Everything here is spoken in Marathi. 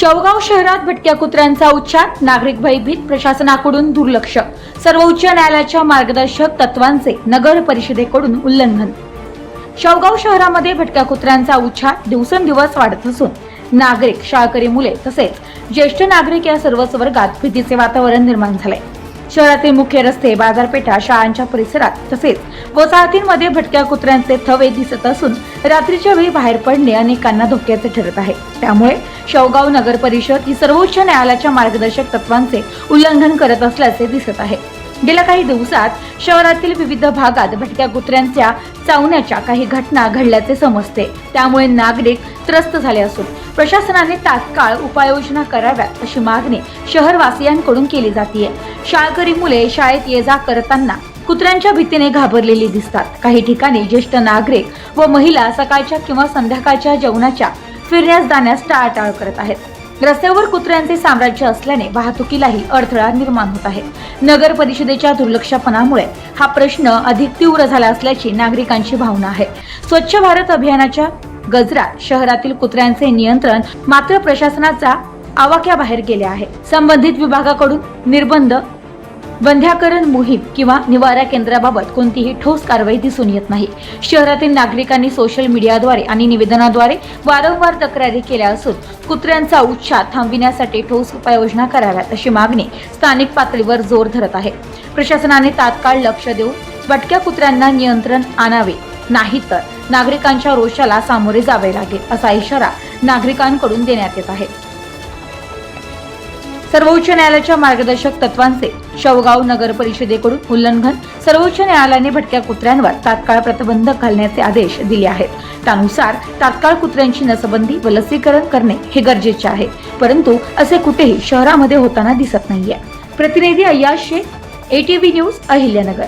शेवगाव शहरात भटक्या कुत्र्यांचा उच्चार नागरिक भयभीत प्रशासनाकडून दुर्लक्ष. सर्वोच्च न्यायालयाच्या मार्गदर्शक तत्वांचे नगर परिषदेकडून उल्लंघन. शेवगाव शहरामध्ये भटक्या कुत्र्यांचा उच्चार दिवसेंदिवस वाढत असून नागरिक शाळकरी मुले तसेच ज्येष्ठ नागरिक या सर्वच वर्गात भीतीचे वातावरण निर्माण झाले शहरातील मुख्य रस्ते बाजारपेठा शाळांच्या परिसरात तसेच वसाहतींमध्ये भटक्या कुत्र्यांचे थवे दिसत असून रात्रीच्या वेळी बाहेर पडणे अनेकांना धोक्याचे ठरत आहे. त्यामुळे शेवगाव नगर परिषद ही सर्वोच्च न्यायालयाच्या मार्गदर्शक तत्वांचे उल्लंघन करत असल्याचे दिसत आहे. गेल्या काही दिवसात शहरातील विविध भागात भटक्या कुत्र्यांच्या चावण्याच्या काही घटना घडल्याचे समजते. त्यामुळे नागरिक त्रस्त झाले असून प्रशासनाने तात्काळ उपाययोजना कराव्यात अशी मागणी शहरवासियांकडून केली जाते शाळकरी मुले शाळेत ये जा करताना कुत्र्यांच्या भीतीने घाबरलेली दिसतात. काही ठिकाणी ज्येष्ठ नागरिक व महिला सकाळच्या किंवा संध्याकाळच्या जेवणाच्या फिरण्यास जाण्यास टाळाटाळ करत आहेत. रस्त्यावर कुत्र्यांचे साम्राज्य असल्याने वाहतुकीलाही अडथळा निर्माण होत आहे. नगर परिषदेच्या दुर्लक्षपणामुळे हा प्रश्न अधिक तीव्र झाला असल्याची नागरिकांची भावना आहे. स्वच्छ भारत अभियानाच्या गजरात शहरातील कुत्र्यांचे नियंत्रण मात्र प्रशासनाचा आवाक्याबाहेर गेले आहे. संबंधित विभागाकडून निर्बंध बंध्याकरण मोहीम किंवा निवारा केंद्राबाबत कोणतीही ठोस कारवाई दिसून येत नाही. शहरातील नागरिकांनी सोशल मीडियाद्वारे आणि निवेदनाद्वारे वारंवार तक्रारी केल्या असून कुत्र्यांचा उच्छा थांबविण्यासाठी ठोस उपाययोजना कराव्यात अशी मागणी स्थानिक पातळीवर जोर धरत आहे. प्रशासनाने तात्काळ लक्ष देऊन भटक्या कुत्र्यांना नियंत्रण आणावे नाहीतर नागरिकांच्या रोषाला सामोरे जावे लागेल असा इशारा नागरिकांकडून देण्यात येत आहे. सर्वोच्च न्यायालयाच्या मार्गदर्शक तत्वांचे शवगाव नगर परिषदेकडून उल्लंघन. सर्वोच्च न्यायालयाने भटक्या कुत्र्यांवर तात्काळ प्रतिबंधक घालण्याचे आदेश दिले आहेत. त्यानुसार तात्काळ कुत्र्यांची नसबंदी व लसीकरण करणे हे गरजेचे आहे. परंतु असे कुठेही शहरामध्ये होताना दिसत नाहीये. प्रतिनिधी अय्याज शेख एटीव्ही न्यूज अहिल्यानगर.